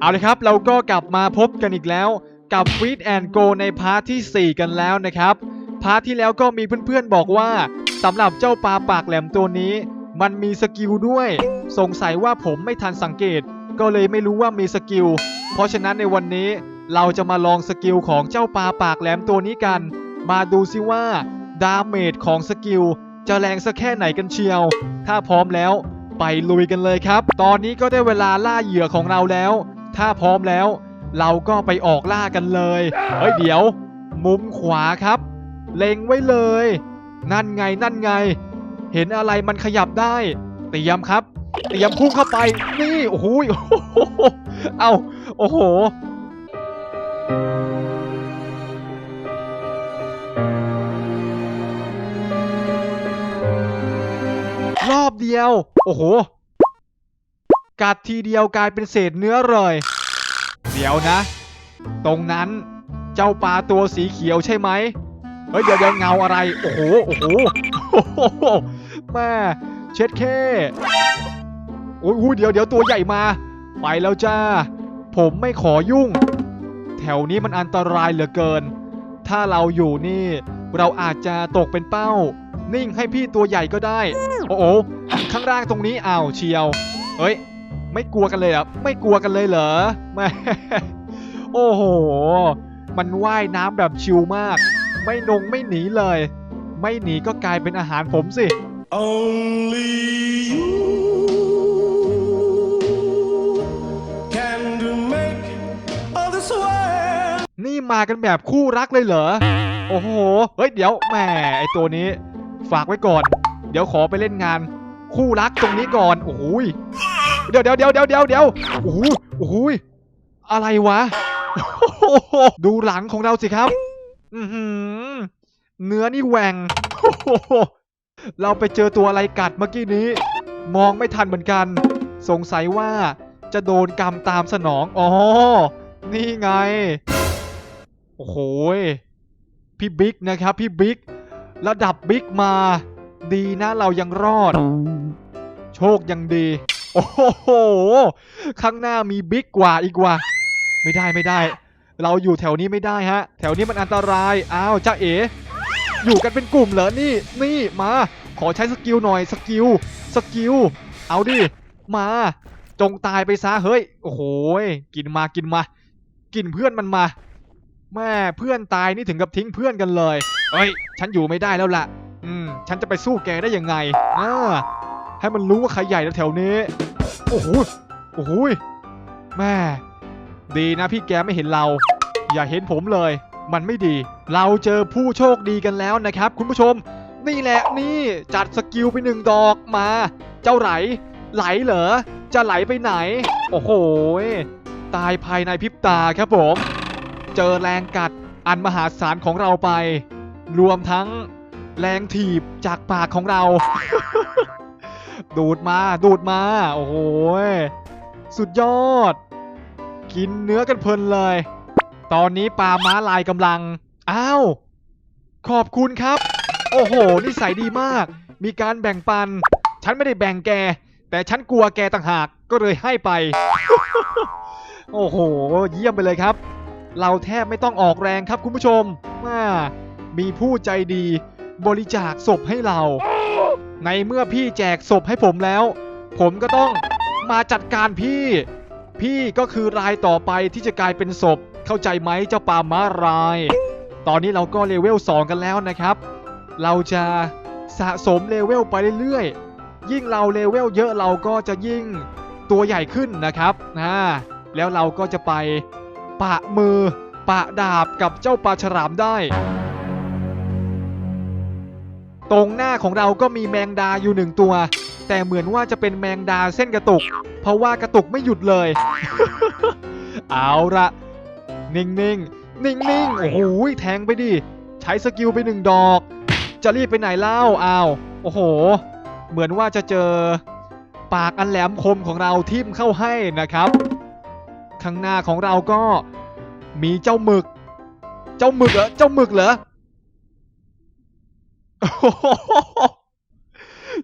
เอาเลยครับ เราก็กลับมาพบกันอีกแล้ว กับ f e e d and Go ในพาร์ทที่ 4 กันแล้วนะครับ พาร์ทที่แล้วก็มีเพื่อนๆบอกว่าสำหรับเจ้าปลาปากแหลมตัวนี้ มันมีสกิลด้วย สงสัยว่าผมไม่ทันสังเกต ก็เลยไม่รู้ว่ามีสกิล เพราะฉะนั้นในวันนี้เราจะมาลองสกิลของเจ้าปลาปากแหลมตัวนี้กัน มาดูซิว่าดาเมจของสกิลจะแรงสักแค่ไหนกันเชียว ถ้าพร้อมแล้วไปลุยกันเลยครับ ตอนนี้ก็ได้เวลาล่าเหยื่อของเราแล้ว ถ้าพร้อมแล้ว เราก็ไปออกล่ากันเลย เฮ้ยเดี๋ยว มุมขวาครับ เล็งไว้เลย นั่นไงนั่นไง เห็นอะไรมันขยับได้ เตรียมครับ เตรียมพุ่งเข้าไปนี่โอ้โหยโอ้โหเอาโอ้โหรอบเดียว โอ้โห กัดทีเดียวกลายเป็นเศษเนื้อเลย เดี๋ยวนะ ตรงนั้นเจ้าปลาตัวสีเขียวใช่ไหมเฮ้ยเดี๋ยวเดี๋ยวเงาอะไร โอ้โหโอ้โหโอ้โหแม่เช็ดแค่โอ้ยอุ๊ยเดี๋ยวเดี๋ยวตัวใหญ่มา ไปแล้วจ้า ผมไม่ขอยุ่ง แถวนี้มันอันตรายเหลือเกิน ถ้าเราอยู่นี่ เราอาจจะตกเป็นเป้า นิ่งให้พี่ตัวใหญ่ก็ได้ โอ้โหข้างล่างตรงนี้อ้าวเชียว เฮ้ย ไม่กลัวกันเลยเหรอไม่กลัวกันเลยเหรอแม่โอ้โห มันว่ายน้ำแบบชิลมาก ไม่นงไม่หนีเลย ไม่หนีก็กลายเป็นอาหารผมสิ Only you can do make all this world นี่มากันแบบคู่รักเลยเหรอ โอ้โห เฮ้ยเดี๋ยวแหมไอตัวนี้ ฝากไว้ก่อน เดี๋ยวขอไปเล่นงาน คู่รักตรงนี้ก่อน โอ้โหย เดี๋ยวเดี๋ยวเดี๋ยวเดี๋ยวเดี๋ยวเดี๋ยวโอ้โหโอ้โหยอะไรวะ ดูหลังของเราสิครับอือหือเนื้อนี่แหวงเราไปเจอตัวอะไรกัดเมื่อกี้นี้ มองไม่ทันเหมือนกัน สงสัยว่าจะโดนกรรมตามสนอง อ๋อ นี่ไง โอ้โหยพี่บิ๊กนะครับ พี่บิ๊กระดับบิ๊กมา ดีนะเรายังรอด โชคยังดี โอ้โห ข้างหน้ามีบิ๊กกว่าอีกว่า ไม่ได้ไม่ได้ เราอยู่แถวนี้ไม่ได้ฮะ แถวนี้มันอันตราย อ้าวจ้าเอ๋อยู่กันเป็นกลุ่มเหรอ นี่ นี่ มา ขอใช้สกิลหน่อย สกิล สกิล เอาดิ มา จงตายไปซะ เฮ้ย โอ้โห กินมา กินมา กินเพื่อนมันมา แม่ เพื่อนตายนี่ถึงกับทิ้งเพื่อนกันเลย เฮ้ย ฉันอยู่ไม่ได้แล้วล่ะ อืม ฉันจะไปสู้แกได้ยังไงอ่า ให้มันรู้ว่าใครใหญ่แถวนี้ โอ้โห โอ้โห แม่ ดีนะพี่แกไม่เห็นเรา อย่าเห็นผมเลย มันไม่ดี เราเจอผู้โชคดีกันแล้วนะครับ คุณผู้ชม นี่แหละนี่จัดสกิลไปหนึ่งดอกมา เจ้าไหล ไหลเหรอ จะไหลไปไหน โอ้โห ตายภายในพริบตาครับผม เจอแรงกัดอันมหาศาลของเราไป รวมทั้งแรงถีบจากปากของเรา ดูดมา ดูดมา โอ้โห สุดยอด กินเนื้อกันเพลินเลย ตอนนี้ปลาม้าลายกำลัง อ้าว ขอบคุณครับ โอ้โห นิสัยดีมาก มีการแบ่งปัน ฉันไม่ได้แบ่งแก แต่ฉันกลัวแกต่างหาก ก็เลยให้ไป โอ้โห เยี่ยมไปเลยครับ เราแทบไม่ต้องออกแรงครับคุณผู้ชมว่ามีผู้ใจดีบริจาคศพให้เรา ในเมื่อพี่แจกศพให้ผมแล้ว ผมก็ต้องมาจัดการพี่ พี่ก็คือรายต่อไปที่จะกลายเป็นศพ เข้าใจไหมเจ้าปาม้าราย ตอนนี้เราก็เลเวล 2 กันแล้วนะครับ เราจะสะสมเลเวลไปเรื่อยๆ ยิ่งเราเลเวลเยอะเราก็จะยิ่งตัวใหญ่ขึ้นนะครับนะแล้วเราก็จะไปปะมือปะดาบกับเจ้าปลาฉลามได้ ตรงหน้าของเราก็มีแมงดาอยู่หนึ่งตัว แต่เหมือนว่าจะเป็นแมงดาเส้นกระตุก เพราะว่ากระตุกไม่หยุดเลย เอาละนิ่งๆนิ่งๆโอ้โหแทงไปดิใช้สกิลไปหนึ่งดอก จะรีบไปไหนเล่าอ้าวโอ้โห เหมือนว่าจะเจอปากอันแหลมคมของเราทิ่มเข้าให้นะครับข้างหน้าของเราก็มีเจ้าหมึก เจ้าหมึกเหรอเจ้าหมึกเหรอ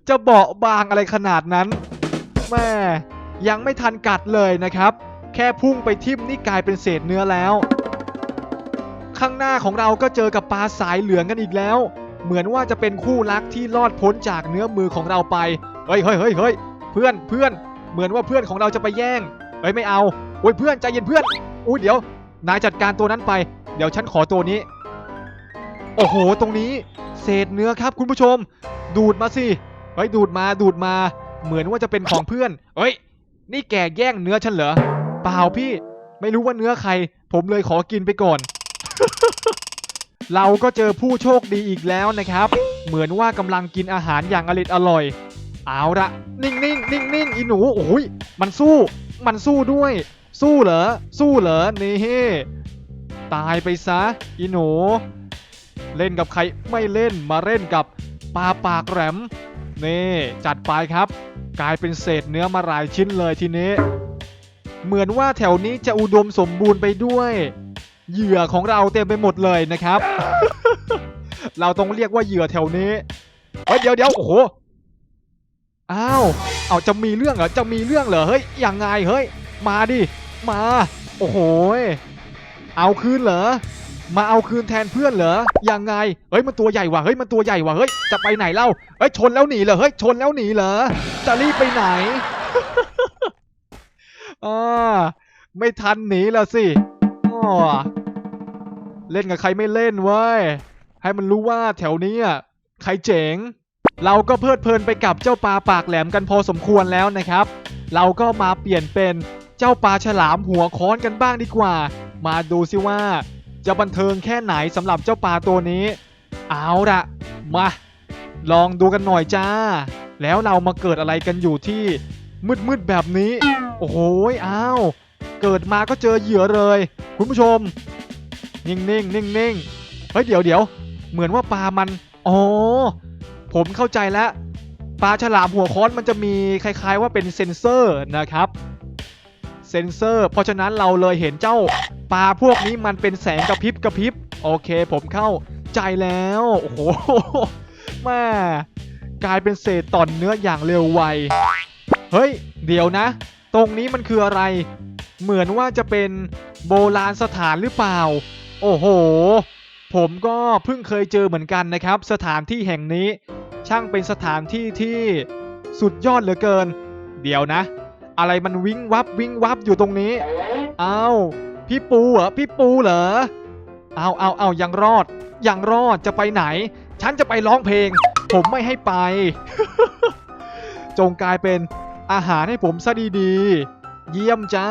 จะเบาบางอะไรขนาดนั้นแม่ยังไม่ทันกัดเลยนะครับ แค่พุ่งไปทิ่มนี่กลายเป็นเศษเนื้อแล้ว ข้างหน้าของเราก็เจอกับปลาสายเหลืองกันอีกแล้ว เหมือนว่าจะเป็นคู่รักที่รอดพ้นจากเนื้อมือของเราไปเฮ้ยเฮ้ยเฮ้ยเฮ้ยเพื่อนเพื่อนเหมือนว่าเพื่อนของเราจะไปแย่งเฮ้ยไม่เอาโอ้ยเพื่อนใจเย็นเพื่อนอุ้ยเดี๋ยวนายจัดการตัวนั้นไป เดี๋ยวฉันขอตัวนี้ โอ้โห ตรงนี้ เศษเนื้อครับคุณผู้ชม ดูดมาสิเฮ้ยดูดมาดูดมา เหมือนว่าจะเป็นของเพื่อนเฮ้ย นี่แกแย่งเนื้อฉันเหรอเปล่าพี่ ไม่รู้ว่าเนื้อใคร ผมเลยขอกินไปก่อน เราก็เจอผู้โชคดีอีกแล้วนะครับ เหมือนว่ากำลังกินอาหารอย่างอริดอร่อย เอาละนิ่งนิ่งนิ่งนิ่งอีหนูโอ้ยมันสู้มันสู้ด้วย สู้เหรอสู้เหรอนี่ตายไปซะอีหนู เล่นกับใครไม่เล่นมาเล่นกับปลาปากแหลมนี่จัดไปครับ กลายเป็นเศษเนื้อมาหลายชิ้นเลยทีนี้ เหมือนว่าแถวนี้จะอุดมสมบูรณ์ไปด้วย เหยื่อของเราเต็มไปหมดเลยนะครับ เราต้องเรียกว่าเหยื่อแถวนี้เฮ้ยเดี๋ยวเดี๋ยวโอ้โหอ้าวเอาจะมีเรื่องเหรอจะมีเรื่องเหรอเฮ้ยยังไงเฮ้ย มาดิมา โอ้โหเอาคืนเหรอ มาเอาคืนแทนเพื่อนเหรอ ยังไง เฮ้ย มันตัวใหญ่ว่ะ เฮ้ย มันตัวใหญ่ว่ะ เฮ้ย จะไปไหนเล่า เฮ้ย ชนแล้วหนีเหรอ เฮ้ย ชนแล้วหนีเหรอ จะรีบไปไหนอ่าไม่ทันหนีและสิอ้อเล่นกับใครไม่เล่นเว้ย ให้มันรู้ว่าแถวนี้อะใครเจ๋ง เราก็เพลิดเพลินไปกับเจ้าปลาปากแหลมกันพอสมควรแล้วนะครับ เราก็มาเปลี่ยนเป็นเจ้าปลาฉลามหัวค้อนกันบ้างดีกว่า มาดูสิว่า จะบันเทิงแค่ไหนสำหรับเจ้าปลาตัวนี้ เอาละมา ลองดูกันหน่อยจ้า แล้วเรามาเกิดอะไรกันอยู่ที่มืดๆแบบนี้ โอ้โหอ้าว เกิดมาก็เจอเหยื่อเลย คุณผู้ชม นิ่งๆนิ่งๆเฮ้ยเดี๋ยวเดี๋ยวเหมือนว่าปลามัน อ๋อ ผมเข้าใจแล้ว ปลาฉลามหัวค้อนมันจะมีคล้ายๆว่าเป็นเซ็นเซอร์นะครับ เซ็นเซอร์ เพราะฉะนั้นเราเลยเห็นเจ้า ปลาพวกนี้มันเป็นแสงกระพริบกระพริบโอเค ผมเข้าใจแล้ว โอ้โหแม่กลายเป็นเศษต่อนเนื้ออย่างเร็วไว เฮ้ย เดี๋ยวนะ ตรงนี้มันคืออะไร เหมือนว่าจะเป็นโบราณสถานหรือเปล่า โอ้โห ผมก็เพิ่งเคยเจอเหมือนกันนะครับ สถานที่แห่งนี้ ช่างเป็นสถานที่ที่สุดยอดเหลือเกิน เดี๋ยวนะ อะไรมันวิ้งวับวิ้งวับอยู่ตรงนี้อา้าว พี่ปูเหรอพี่ปูเหรอเอาเอาเอายังรอด ยังรอดจะไปไหน ฉันจะไปร้องเพลง ผมไม่ให้ไป จงกลายเป็นอาหารให้ผมซะดีๆ เยี่ยมจ้า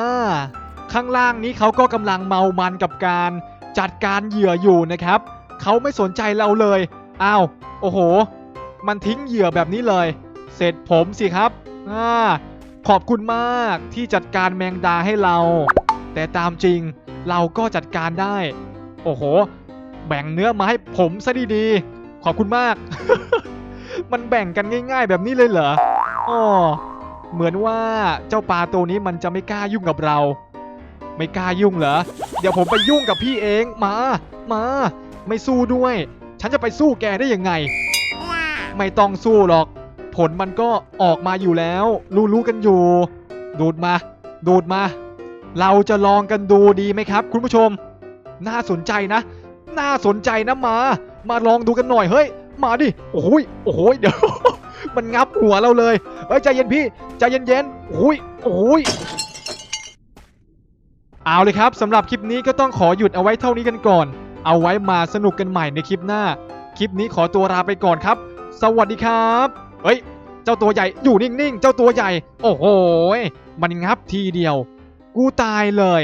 ข้างล่างนี้เขาก็กำลังเมามันกับการจัดการเหยื่ออยู่นะครับ เขาไม่สนใจเราเลยอ้าวโอ้โห มันทิ้งเหยื่อแบบนี้เลย เสร็จผมสิครับอ่าขอบคุณมากที่จัดการแมงดาให้เรา แต่ตามจริงเราก็จัดการได้ โอ้โห แบ่งเนื้อมาให้ผมซะดีๆ ขอบคุณมาก มันแบ่งกันง่ายๆ แบบนี้เลยเหรออ๋อเหมือนว่าเจ้าปลาตัวนี้มันจะไม่กล้ายุ่งกับเรา ไม่กล้ายุ่งเหรอ เดี๋ยวผมไปยุ่งกับพี่เอง มา มา ไม่สู้ด้วย ฉันจะไปสู้แกได้ยังไง ไม่ต้องสู้หรอก ผลมันก็ออกมาอยู่แล้ว รู้ๆกันอยู่ ดูดมา ดูดมา เราจะลองกันดูดีไหมครับ คุณผู้ชม น่าสนใจนะ น่าสนใจนะมา มาลองดูกันหน่อยเฮ้ย มาดิ โอ้ยโอ้ยเดี๋ยว มันงับหัวเราเลยเฮ้ยใจเย็นพี่ใจเย็นๆโอ้ยโอ้ยเอาเลยครับสำหรับคลิปนี้ก็ต้องขอหยุดเอาไว้เท่านี้กันก่อน เอาไว้มาสนุกกันใหม่ในคลิปหน้า คลิปนี้ขอตัวลาไปก่อนครับ สวัสดีครับเฮ้ย เจ้าตัวใหญ่อยู่นิ่งๆ เจ้าตัวใหญ่ โอ้โหยมันงับทีเดียว กูตายเลย